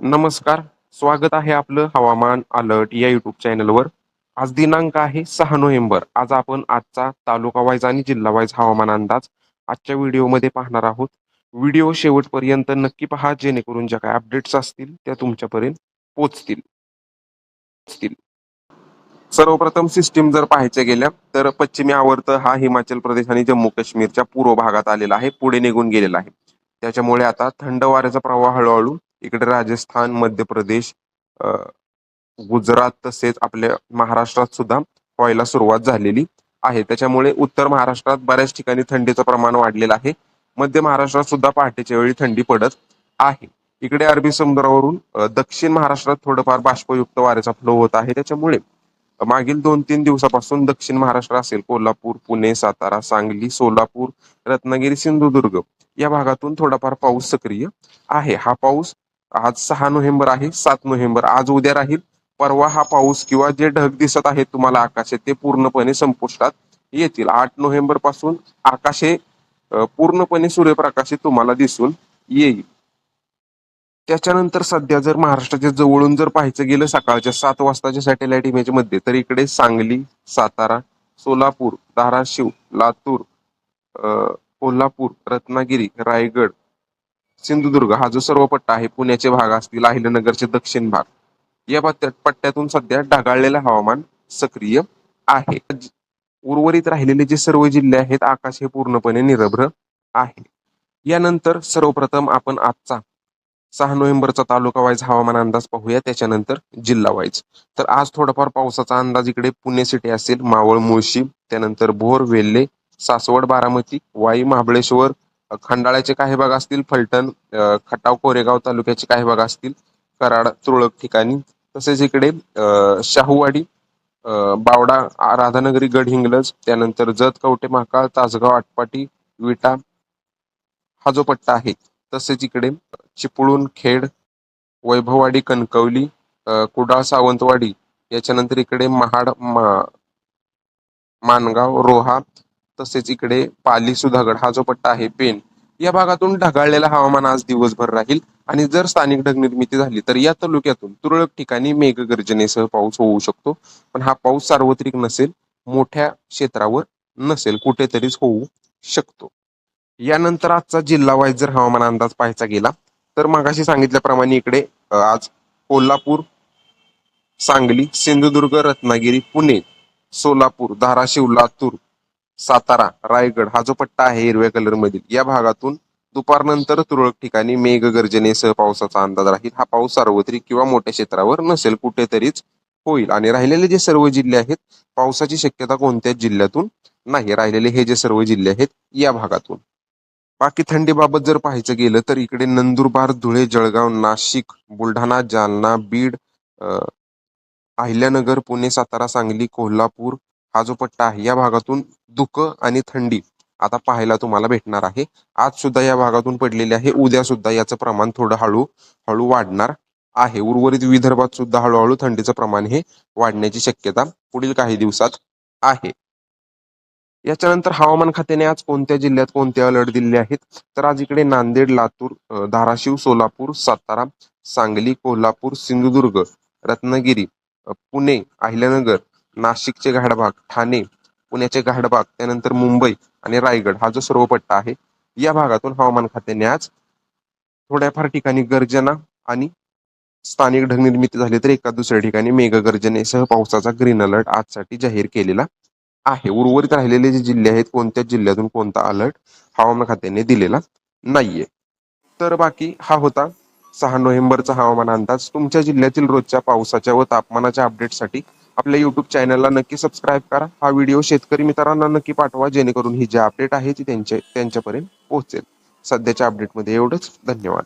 नमस्कार स्वागत आहे आपलं हवामान अलर्ट या युट्यूब चॅनलवर. आज दिनांक आहे सहा नोव्हेंबर. आज आपण आजचा तालुका वाईज आणि जिल्हा वाईज हवामान अंदाज आजच्या व्हिडिओमध्ये पाहणार आहोत. व्हिडिओ शेवटपर्यंत नक्की पहा जेणेकरून ज्या काही अपडेट्स असतील त्या तुमच्यापर्यंत पोचतील पोचतील सर्वप्रथम सिस्टीम जर पाहायच्या गेल्या तर पश्चिमी आवर्त हा हिमाचल प्रदेश आणि जम्मू काश्मीरच्या पूर्व भागात आलेला आहे पुढे निघून गेलेला आहे. त्याच्यामुळे आता थंड वाऱ्याचा प्रवाह हळूहळू इकडे राजस्थान मध्य प्रदेश गुजरात तसेच आपल्या महाराष्ट्रात सुद्धा व्हायला सुरुवात झालेली आहे. त्याच्यामुळे उत्तर महाराष्ट्रात बऱ्याच ठिकाणी थंडीचं प्रमाण वाढलेलं आहे. मध्य महाराष्ट्रात सुद्धा पहाटेच्या वेळी थंडी पडत आहे. इकडे अरबी समुद्रावरून दक्षिण महाराष्ट्रात थोडंफार बाष्पयुक्त वाऱ्याचा फ्लो होत आहे. त्याच्यामुळे मागील दोन तीन दिवसापासून दक्षिण महाराष्ट्र असेल कोल्हापूर पुणे सातारा सांगली सोलापूर रत्नागिरी सिंधुदुर्ग या भागातून थोडाफार पाऊस सक्रिय आहे. हा पाऊस आज सहा नोव्हेंबर आहे सात नोव्हेंबर. आज उद्या राहील. परवा हा पाऊस किंवा जे ढग दिसत आहेत तुम्हाला आकाशे ते पूर्णपणे संपुष्टात येतील. आठ नोव्हेंबरपासून आकाशे पूर्णपणे सूर्यप्रकाशित तुम्हाला दिसून येईल. त्याच्यानंतर सध्या जर महाराष्ट्राच्या जवळून जर पाहायचं गेलं सकाळच्या सात वाजताच्या सॅटेलाइट इमेजमध्ये तर इकडे सांगली सातारा सोलापूर धाराशिव लातूर कोल्हापूर रत्नागिरी रायगड सिंधुदुर्ग हा जो सर्व पट्टा आहे पुण्याचे भाग असतील अहिल्यानगरचे दक्षिण भाग या पट्ट्यात पट्ट्यातून सध्या ढगाळलेलं हवामान सक्रिय आहे. उर्वरित राहिलेले जे सर्व जिल्हे आहेत आकाश हे पूर्णपणे निरभ्र आहे. यानंतर सर्वप्रथम आपण आजचा सहा नोव्हेंबरचा तालुका वाईज हवामान अंदाज पाहूया त्याच्यानंतर जिल्हा वाईज. तर आज थोडाफार पावसाचा अंदाज इकडे पुणे सिटी असेल मावळ मुळशी त्यानंतर भोर वेल्हे सासवड बारामती वाई महाबळेश्वर खंडाळ्याचे काही भाग असतील फलटण खटाव कोरेगाव तालुक्याचे काही भाग असतील कराड तुरळक ठिकाणी. तसेच इकडे शाहूवाडी बावडा राधानगरी गडहिंग्लज त्यानंतर जत कवटे महाकाळ तासगाव आटपाटी विटा हा जो पट्टा आहे तसेच इकडे चिपळूण खेड वैभववाडी कणकवली कुडाळ सावंतवाडी याच्यानंतर इकडे महाड मा- मानगाव रोहा तसेच इकडे पाली सुधागड हा जो पट्टा आहे पेन या भागातून ढगाळलेला हवामान आज दिवसभर राहील. आणि जर स्थानिक ढग निर्मिती झाली तर या तालुक्यातून तुरळक ठिकाणी मेघगर्जनेसह पाऊस होऊ शकतो. पण हा पाऊस सार्वत्रिक नसेल मोठ्या क्षेत्रावर नसेल कुठेतरीच होऊ शकतो. यानंतर आजचा जिल्हा वाईज जर हवामान अंदाज पाहायचा गेला तर मगाशी सांगितल्याप्रमाणे इकडे आज कोल्हापूर सांगली सिंधुदुर्ग रत्नागिरी पुणे सोलापूर धाराशिव लातूर सातारा रायगड हा जो पट्टा आहे हिरव्या कलर मधील या भागातून दुपारनंतर तुरळक ठिकाणी मेघगर्जनेसह पावसाचा अंदाज राहील. हा पाऊस सार्वत्रिक किंवा मोठ्या क्षेत्रावर नसेल कुठेतरीच होईल. आणि राहिलेले जे सर्व जिल्हे आहेत पावसाची शक्यता कोणत्याच जिल्ह्यातून नाही. राहिलेले हे जे सर्व जिल्हे आहेत या भागातून. बाकी थंडीबाबत जर पाहायचं गेलं तर इकडे नंदुरबार धुळे जळगाव नाशिक बुलढाणा जालना बीड अहिल्यानगर पुणे सातारा सांगली कोल्हापूर हा जो पट्टा आहे या भागातून दुःख आणि थंडी आता पाहायला तुम्हाला भेटणार आहे. आज सुद्धा या भागातून पडलेले आहे. उद्या सुद्धा याचं प्रमाण थोडं हळू हळू वाढणार आहे. उर्वरित विदर्भात सुद्धा हळूहळू थंडीचं प्रमाण हे वाढण्याची शक्यता पुढील काही दिवसात आहे. याच्यानंतर हवामान खात्याने आज कोणत्या जिल्ह्यात कोणते अलर्ट दिले आहेत? तर आज इकडे नांदेड लातूर धाराशिव सोलापूर सातारा सांगली कोल्हापूर सिंधुदुर्ग रत्नागिरी पुणे अहिल्यानगर नाशिकचे घाटभाग ठाणे पुण्याचे घाटभाग त्यानंतर मुंबई आणि रायगड हा जो सर्व पट्टा आहे या भागातून हवामान खात्याने आज थोड्याफार ठिकाणी गर्जना आणि स्थानिक ढग निर्मिती झाली तर एका दुसऱ्या ठिकाणी मेघगर्जनेसह पावसाचा ग्रीन अलर्ट आजसाठी जाहीर केलेला आहे. उर्वरित राहिलेले जे जिल्हे आहेत कोणत्या जिल्ह्यातून कोणता अलर्ट हवामान खात्याने दिलेला नाहीये. तर बाकी हा होता सहा नोव्हेंबरचा हवामान अंदाज. तुमच्या जिल्ह्यातील रोजच्या पावसाच्या व तापमानाच्या अपडेटसाठी आपल्या युट्यूब चॅनलला नक्की सबस्क्राईब करा. हा व्हिडिओ शेतकरी मित्रांना नक्की पाठवा जेणेकरून ही जी अपडेट आहे ती त्यांच्या त्यांच्यापर्यंत पोहोचेल. सध्याच्या अपडेटमध्ये एवढंच. धन्यवाद.